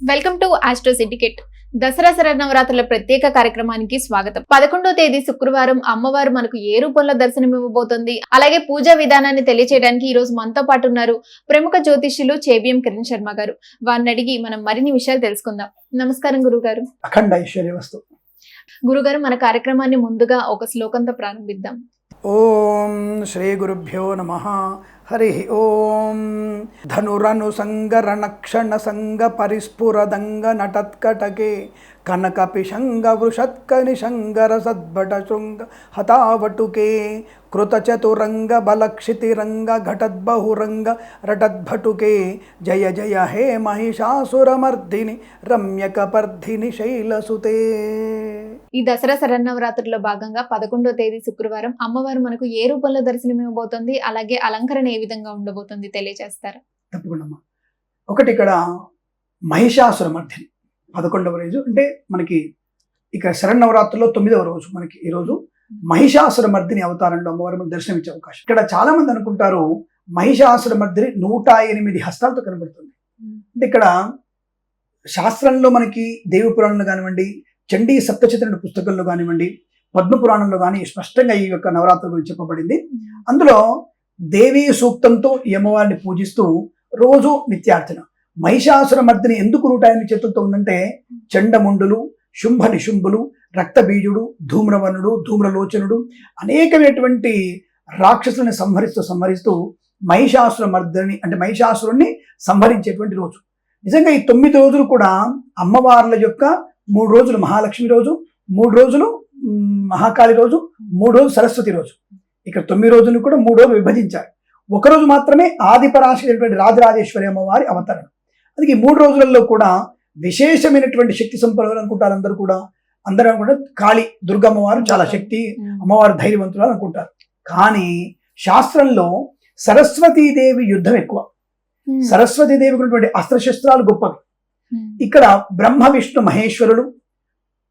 Welcome to Astro Syndicate. Dasara శరన్నవరాత్రుల ప్రత్యేక కార్యక్రమానికి స్వాగతం. పదకొండో తేదీ శుక్రవారం అమ్మవారు మనకు ఏ రూపంలో దర్శనం ఇవ్వబోతోంది అలాగే పూజా విధానాన్ని తెలియచేయడానికి ఈ రోజు మనతో పాటు ఉన్నారు ప్రముఖ జ్యోతిష్యులు చేబిఎం కిరణ్ శర్మ గారు. వారిని అడిగి మనం మరిన్ని విషయాలు తెలుసుకుందాం. నమస్కారం గురుగారు. అఖండ ఐశ్వర్యవస్తు గురుగారు మన కార్యక్రమాన్ని ముందుగా ఒక శ్లోకంతో ప్రారంభిద్దాం. ఓం శ్రీ గురుభ్యో నమ. हरिः ॐ धनुरनुसङ्गरणक्षणसङ्गपरिस्फुरदङ्गनटत्कटके సంగరణక్షణ సంగ పరిస్ఫురదంగ నటత్కటకే కనక పిశంగ వృషత్క నిశంగర సద్భట శృంగ హతావటుకే కృతచతురంగ బలక్షితిరంగ ఘటద్బహురంగ రటద్భటుకే జయ జయ హే మహిషాసురమర్దిని రమ్యకపర్ధిని శైలసుతే. ఈ దసరా శరన్నవరాత్రుల్లో భాగంగా పదకొండో తేదీ శుక్రవారం అమ్మవారు మనకు ఏ రూపంలో దర్శనం ఇవ్వబోతోంది అలాగే అలంకరణ ఏ విధంగా ఉండబోతుంది? తెలియజేస్తారా తప్పకుండా. ఒకటి ఇక్కడ మహిషాసుర మర్దిని పదకొండవ రోజు. అంటే మనకి ఇక శరన్నవరాత్రుల్లో తొమ్మిదవ రోజు మనకి ఈరోజు మహిషాసుర మర్దిని అవతారంలో అమ్మవారి దర్శనం ఇచ్చే అవకాశం. ఇక్కడ చాలా మంది అనుకుంటారు మహిషాసుర మర్దిని నూట ఎనిమిది హస్తాలతో కనబడుతుంది. అంటే ఇక్కడ శాస్త్రంలో మనకి దేవి పురాణంలో కానివ్వండి చండీ సప్తచిత్రుడి పుస్తకంలో కానివ్వండి పద్మ పురాణంలో కానీ స్పష్టంగా ఈ యొక్క నవరాత్రి గురించి చెప్పబడింది. అందులో దేవీ సూక్తంతో ఈ అమ్మవారిని పూజిస్తూ రోజు నిత్యార్చన. మహిషాసుర మర్దిని ఎందుకు నూట ఎనిమిది చేతులతో ఉందంటే చండముండులు శుంభ నిశుంభులు రక్తబీజుడు ధూమ్రవర్ణుడు ధూమ్రలోచనుడు అనేకమైనటువంటి రాక్షసుల్ని సంహరిస్తూ సంహరిస్తూ మహిషాసుర మర్దిని అంటే మహిషాసురుణ్ణి సంహరించేటువంటి రోజు. నిజంగా ఈ తొమ్మిది రోజులు కూడా అమ్మవార్ల యొక్క మూడు రోజులు మహాలక్ష్మి రోజు మూడు రోజులు మహాకాళి రోజు మూడు రోజులు సరస్వతి రోజు. ఇక్కడ తొమ్మిది రోజులు కూడా మూడు రోజులు విభజించారు ఒకరోజు మాత్రమే ఆదిపరాశి అనేటువంటి రాజరాజేశ్వరి అమ్మవారి అవతరణ. అందుకే ఈ మూడు రోజులలో కూడా విశేషమైనటువంటి శక్తి సంపన్నులు అనుకుంటారు అందరూ కూడా. అందరూ కూడా కాళీ దుర్గమ్మవారు చాలా శక్తి అమ్మవారు ధైర్యవంతులు అనుకుంటారు. కానీ శాస్త్రంలో సరస్వతీదేవి యుద్ధం ఎక్కువ. సరస్వతీదేవికి ఉన్నటువంటి అస్త్రశస్త్రాలు గొప్పవి. ఇక్కడ బ్రహ్మ విష్ణు మహేశ్వరుడు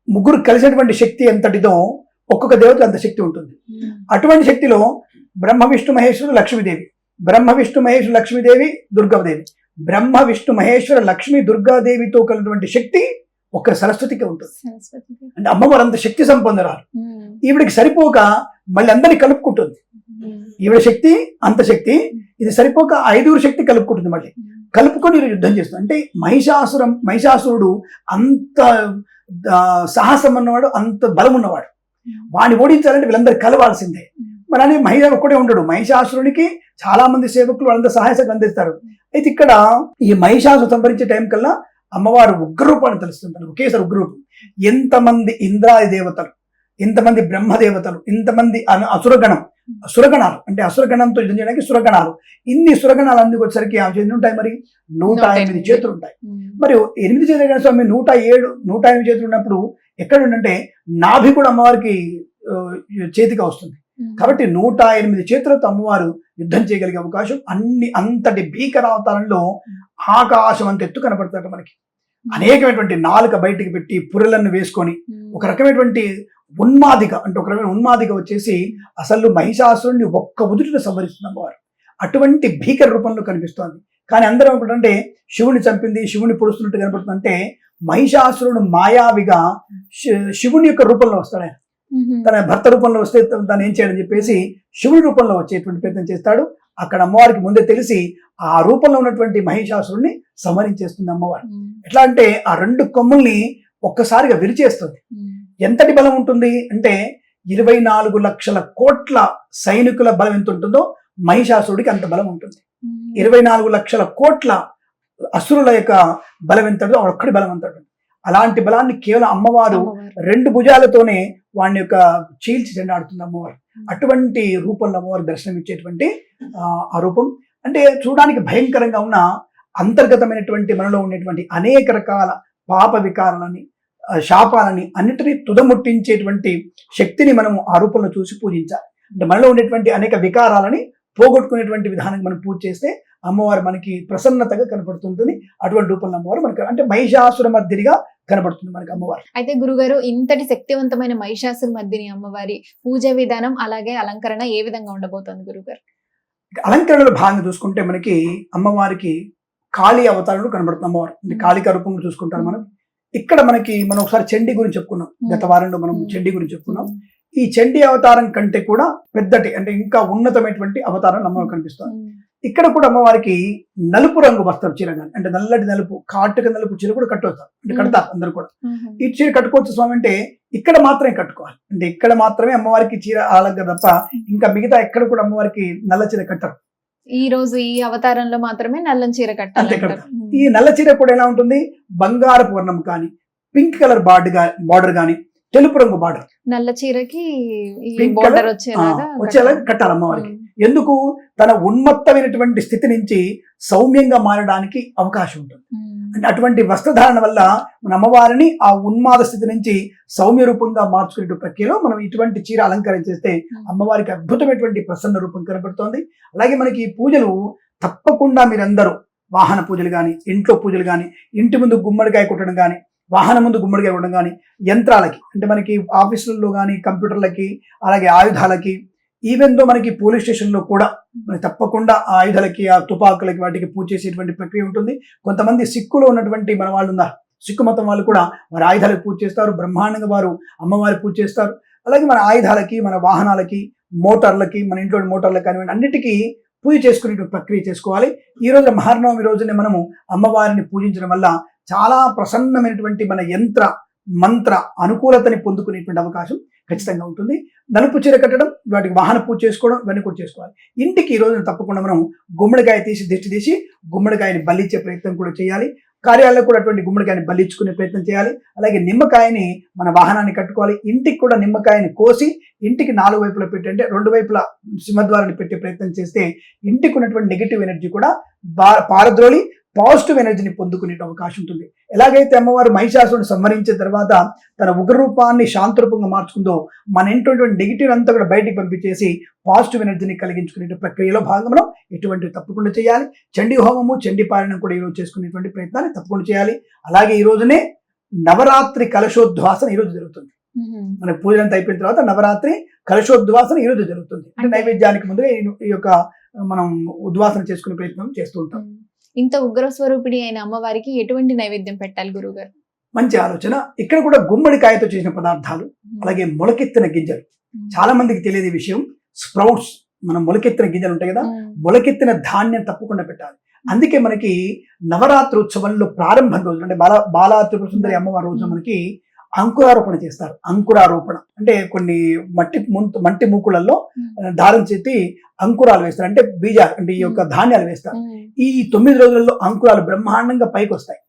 ముగ్గురు కలిసినటువంటి శక్తి ఎంతటిదో ఒక్కొక్క దేవత అంత శక్తి ఉంటుంది. అటువంటి శక్తిలో బ్రహ్మ విష్ణు మహేశ్వరుడు లక్ష్మీదేవి. బ్రహ్మ విష్ణు మహేశ్వరు లక్ష్మీదేవి దుర్గాదేవి బ్రహ్మ విష్ణు మహేశ్వర లక్ష్మీ దుర్గాదేవితో కలిగినటువంటి శక్తి ఒక్క సరస్వతికి ఉంటుంది. అంటే అమ్మవారు అంత శక్తి సంపన్నురాలు. ఈవిడికి సరిపోక మళ్ళీ అందరినీ కలుపుకుంటుంది. ఈవిడ శక్తి అంత శక్తి ఇది సరిపోక ఐదుగురు శక్తి కలుపుకుంటుంది మళ్ళీ. కలుపుకొని యుద్ధం చేస్తుంది. అంటే మహిషాసురం మహిషాసురుడు అంత సాహసం ఉన్నవాడు అంత బలం ఉన్నవాడు. వాడిని ఓడించాలంటే వీళ్ళందరూ కలవాల్సిందే. మరి అని మహిళ ఒక్కడే ఉండడు. మహిషాసురునికి చాలా మంది సేవకులు వాళ్ళందరూ సహాయ అందిస్తారు. అయితే ఇక్కడ ఈ మహిషాసు సంభరించే టైం కల్లా అమ్మవారు ఉగ్రరూపాన్ని తెలుస్తుంది ఒకేసారి ఉగ్రరూపం. ఎంతమంది ఇంద్రాది దేవతలు ఇంతమంది బ్రహ్మదేవతలు ఇంతమంది అను- అసురగణం సురగణాలు అంటే అసురగణంతో యుద్ధం చేయడానికి సురగణాలు. ఇన్ని సురగణాలు అందుకు వచ్చేసరికి ఆ ఎన్ని ఉంటాయి మరి? నూట ఎనిమిది. చేతులు ఉంటాయి. మరి ఎనిమిది చేతులు కానీ స్వామి నూట ఏడు నూట ఎనిమిది చేతులు ఉన్నప్పుడు ఎక్కడ ఉండంటే నాభి కూడా అమ్మవారికి ఆ, చేతికి వస్తుంది. కాబట్టి నూట ఎనిమిది చేతులతో అమ్మవారు యుద్ధం చేయగలిగే అవకాశం అన్ని అంతటి భీకర అవతారంలో ఆకాశం అంత ఎత్తు కనపడతాడు మనకి. అనేకమైనటువంటి నాలుక బయటికి పెట్టి పుర్రెలను వేసుకొని ఒక రకమైనటువంటి ఉన్మాదిక అంటే ఒక రకమైన ఉన్మాదిక వచ్చేసి అసలు మహిషాసురుణ్ణి ఒక్క ఉదుటిన సంహరిస్తుంది అమ్మవారు. అటువంటి భీకర రూపంలో కనిపిస్తోంది. కానీ అందరూ అనుకుంటుంటే శివుని చంపింది శివుని పొడుస్తున్నట్టు కనపడుతుంది అంటే మహిషాసురుడు మాయావిగా శివుని యొక్క రూపంలో వస్తాడు ఆయన తన భర్త రూపంలో వస్తే తను ఏం చేయడని చెప్పేసి శివుడి రూపంలో వచ్చేటువంటి ప్రయత్నం చేస్తాడు. అక్కడ అమ్మవారికి ముందే తెలిసి ఆ రూపంలో ఉన్నటువంటి మహిషాసురుడిని సంహరించేస్తుంది అమ్మవారు. ఎట్లా అంటే ఆ రెండు కొమ్ముల్ని ఒక్కసారిగా విరిచేస్తుంది. ఎంతటి బలం ఉంటుంది అంటే ఇరవై నాలుగు లక్షల కోట్ల సైనికుల బలం ఎంత ఉంటుందో మహిషాసురుడికి అంత బలం ఉంటుంది. ఇరవై నాలుగు లక్షల కోట్ల అసురుల యొక్క బలం ఎంత ఒక్కడి బలం ఎంత ఉంటుంది. అలాంటి బలాన్ని కేవలం అమ్మవారు రెండు భుజాలతోనే వాడిని యొక్క చీల్చి చెండాడుతుంది అమ్మవారు. అటువంటి రూపంలో అమ్మవారు దర్శనం ఇచ్చేటువంటి ఆ, రూపం. అంటే చూడడానికి భయంకరంగా ఉన్న అంతర్గతమైనటువంటి మనలో ఉండేటువంటి అనేక రకాల పాప వికారాలని శాపాలని అన్నిటినీ తుదముట్టించేటువంటి శక్తిని మనం ఆ రూపంలో చూసి పూజించాలి. అంటే మనలో ఉండేటువంటి అనేక వికారాలని పోగొట్టుకునేటువంటి విధానాన్ని మనం పూజ చేస్తే అమ్మవారు మనకి ప్రసన్నతగా కనపడుతుంటుంది. అటువంటి రూపంలో అమ్మవారు మనకి అంటే మహిషాసుర మధ్యనిగా కనబడుతుంది మనకి అమ్మవారు. అయితే గురుగారు ఇంతటి శక్తివంతమైన మహిషాసుర మధ్యని అమ్మవారి పూజ విధానం అలాగే అలంకరణ ఏ విధంగా ఉండబోతోంది గురుగారు? అలంకరణలో భాగంగా చూసుకుంటే మనకి అమ్మవారికి కాళీ అవతారంలో కనబడుతుంది అమ్మవారు. అంటే కాళిక రూపంలో చూసుకుంటారు మనం. ఇక్కడ మనకి మనం ఒకసారి చండీ గురించి చెప్పుకున్నాం. గత వారంలో మనం. చండీ గురించి చెప్పుకున్నాం. ఈ చండీ అవతారం కంటే కూడా పెద్దటి అంటే ఇంకా ఉన్నతమైనటువంటి అవతారం అమ్మవారు కనిపిస్తుంది ఇక్కడ కూడా అమ్మవారికి నలుపు రంగు వస్త్రం చీర కానీ అంటే నల్లటి నలుపు కాటుక నలుపు చీర కూడా కట్టవచ్చు అంటే కడతారు అందరు కూడా. ఈ చీర కట్టుకోవచ్చు స్వామి అంటే ఇక్కడ మాత్రమే కట్టుకోవాలి. అంటే ఇక్కడ మాత్రమే అమ్మవారికి చీర ఆలంక తప్ప ఇంకా మిగతా ఎక్కడ కూడా అమ్మవారికి నల్ల చీర కట్టరు. ఈ రోజు ఈ అవతారంలో మాత్రమే నల్లని చీర కట్టాలి. ఈ నల్ల చీర కూడా ఎలా ఉంటుంది? బంగారపు వర్ణం కానీ పింక్ కలర్ బార్డర్ బార్డర్ కానీ తెలుపు రంగు బార్డర్. నల్ల చీరకి బోర్డర్ వచ్చేలాగా వచ్చేలాగా కట్టాలి. అమ్మవారికి. ఎందుకు? తన ఉన్మత్తమైనటువంటి స్థితి నుంచి సౌమ్యంగా మారడానికి అవకాశం ఉంటుంది. ఉమ్. అంటే అటువంటి వస్త్రధారణ వల్ల మన అమ్మవారిని ఆ ఉన్మాద స్థితి నుంచి సౌమ్య రూపంగా మార్చుకునే ప్రక్రియలో మనం ఇటువంటి చీర అలంకారం చేస్తే అమ్మవారికి అద్భుతమైనటువంటి ప్రసన్న రూపం కనబడుతోంది అలాగే మనకి ఈ పూజలు తప్పకుండా మీరందరూ వాహన పూజలు కానీ ఇంట్లో పూజలు కానీ ఇంటి ముందు గుమ్మడికాయ కొట్టడం కానీ వాహనం ముందు గుమ్మడికాయ కొట్టడం కానీ యంత్రాలకి అంటే మనకి ఆఫీసులలో కానీ కంప్యూటర్లకి అలాగే ఆయుధాలకి ఈవెన్ దో మనకి పోలీస్ స్టేషన్లో కూడా మనకి తప్పకుండా ఆ ఆయుధాలకి ఆ తుపాకులకి వాటికి పూజ చేసేటువంటి ప్రక్రియ ఉంటుంది. కొంతమంది సిక్కులో ఉన్నటువంటి మన వాళ్ళు ఉన్నారు. సిక్కు మతం వాళ్ళు కూడా వారి ఆయుధాలకు పూజ చేస్తారు. బ్రహ్మాండంగా వారు అమ్మవారి పూజ చేస్తారు. అలాగే మన ఆయుధాలకి మన వాహనాలకి మోటార్లకి మన ఇంట్లో మోటార్లకు కానివ్వండి అన్నిటికీ పూజ చేసుకునే ప్రక్రియ చేసుకోవాలి. ఈ రోజు మహానవమి రోజునే మనము అమ్మవారిని పూజించడం వల్ల చాలా ప్రసన్నమైనటువంటి మన యంత్ర మంత్ర అనుకూలతని పొందుకునేటువంటి అవకాశం ఖచ్చితంగా ఉంటుంది. నలుపు చీర కట్టడం వాటికి వాహన పూజ చేసుకోవడం ఇవన్నీ కూడా చేసుకోవాలి. ఇంటికి ఈ రోజున తప్పకుండా మనం గుమ్మడికాయ తీసి దిష్టి తీసి గుమ్మడికాయని బలిచ్చే ప్రయత్నం కూడా చేయాలి. కార్యాలయంలో కూడా అటువంటి గుమ్మడికాయని బలిచ్చుకునే ప్రయత్నం చేయాలి. అలాగే నిమ్మకాయని మన వాహనాన్ని కట్టుకోవాలి. ఇంటికి కూడా నిమ్మకాయని కోసి ఇంటికి నాలుగు వైపులా పెట్టంటే రెండు వైపులా సింహద్వారాన్ని పెట్టే ప్రయత్నం చేస్తే ఇంటికి ఉన్నటువంటి నెగిటివ్ ఎనర్జీ కూడా బా పారద్రోలి పాజిటివ్ ఎనర్జీని పొందుకునే అవకాశం ఉంటుంది. ఎలాగైతే అమ్మవారు మహిషాసురుని సంహరించిన తర్వాత తన ఉగ్ర రూపాన్ని శాంత రూపంగా మార్చుకుందో మన ఇంట్లో నెగిటివ్ అంతా కూడా బయటికి పంపించేసి పాజిటివ్ ఎనర్జీని కలిగించుకునే ప్రక్రియలో భాగంగా మనం ఎటువంటి తప్పకుండా చేయాలి. చండీ హోమము చండీ పాలన కూడా ఈరోజు చేసుకునేటువంటి ప్రయత్నాన్ని తప్పకుండా చేయాలి. అలాగే ఈ రోజునే నవరాత్రి కలశోద్వాసన ఈరోజు జరుగుతుంది. మన పూజలంతా అయిపోయిన తర్వాత నవరాత్రి కలశోద్వాసన ఈ రోజు జరుగుతుంది. అంటే నైవేద్యానికి ముందుగా ఈ- యొక్క మనం ఉద్వాసన చేసుకునే ప్రయత్నం చేస్తూ ఉంటాం. ఇంత ఉగ్ర స్వరూపిణి అయిన అమ్మవారికి ఎటువంటి నైవేద్యం పెట్టాలి గురువు గారు మంచి ఆలోచన. ఇక్కడ కూడా గుమ్మడికాయతో చేసిన పదార్థాలు అలాగే మొలకెత్తిన గింజలు. చాలా మందికి తెలియదు విషయం. స్ప్రౌట్స్ మనం మొలకెత్తిన గింజలు ఉంటాయి కదా మొలకెత్తిన ధాన్యం తప్పకుండా పెట్టాలి. అందుకే మనకి నవరాత్రి ఉత్సవంలో ప్రారంభం రోజు అంటే బాల బాలా త్రిపుర సుందరి అమ్మవారి రోజు మనకి అంకురారోపణ చేస్తారు. అంకురారోపణ. అంటే కొన్ని మట్టి ముంత మట్టి మూకులలో దారం చేతి అంకురాలు వేస్తారు. అంటే బీజాలు అంటే ఈ యొక్క ధాన్యాలు వేస్తారు. ఈ తొమ్మిది రోజులలో అంకురాలు బ్రహ్మాండంగా పైకి వస్తాయి.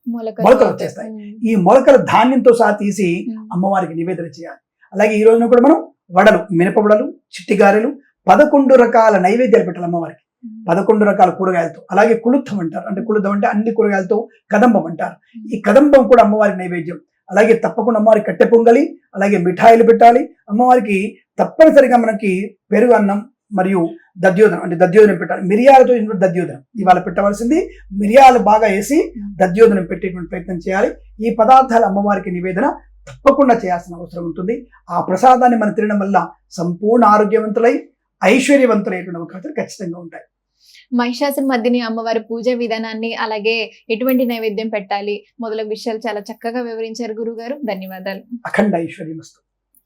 మొలకలు వచ్చేస్తాయి. ఈ మొలకల ధాన్యంతో సహా తీసి. అమ్మవారికి నివేదన చేయాలి. అలాగే ఈ రోజున కూడా మనం వడలు మినపవడలు చిట్టిగారెలు పదకొండు రకాల నైవేద్యాలు పెట్టాలి అమ్మవారికి. పదకొండు రకాల కూరగాయలతో. అలాగే కులుత్తం అంటారు. అంటే కులుత్తం అంటే అన్ని కూరగాయలతో కదంబం అంటారు. ఈ కదంబం కూడా అమ్మవారికి నైవేద్యం. అలాగే తప్పకుండా అమ్మవారికి కట్టె పొంగలి అలాగే మిఠాయిలు పెట్టాలి. అమ్మవారికి తప్పనిసరిగా మనకి పెరుగు అన్నం మరియు దద్యోధనం అంటే దద్యోధనం పెట్టాలి. మిరియాలతో దద్యోధనం ఇవాళ పెట్టవలసింది మిరియాలు బాగా వేసి దద్యోధనం పెట్టేటువంటి ప్రయత్నం చేయాలి. ఈ పదార్థాలు అమ్మవారికి నివేదన తప్పకుండా చేయాల్సిన అవసరం ఉంటుంది. ఆ ప్రసాదాన్ని మనం తినడం వల్ల సంపూర్ణ ఆరోగ్యవంతులై ఐశ్వర్యవంతులైనటువంటి అవకాశాలు ఖచ్చితంగా ఉంటాయి. మహిషాసుర మధ్యని అమ్మవారి పూజ విధానాన్ని అలాగే ఎటువంటి నైవేద్యం పెట్టాలి మొదలగు విషయాలు చాలా చక్కగా వివరించారు గురుగారు. ధన్యవాదాలు. అఖండ ఐశ్వర్యమస్తు.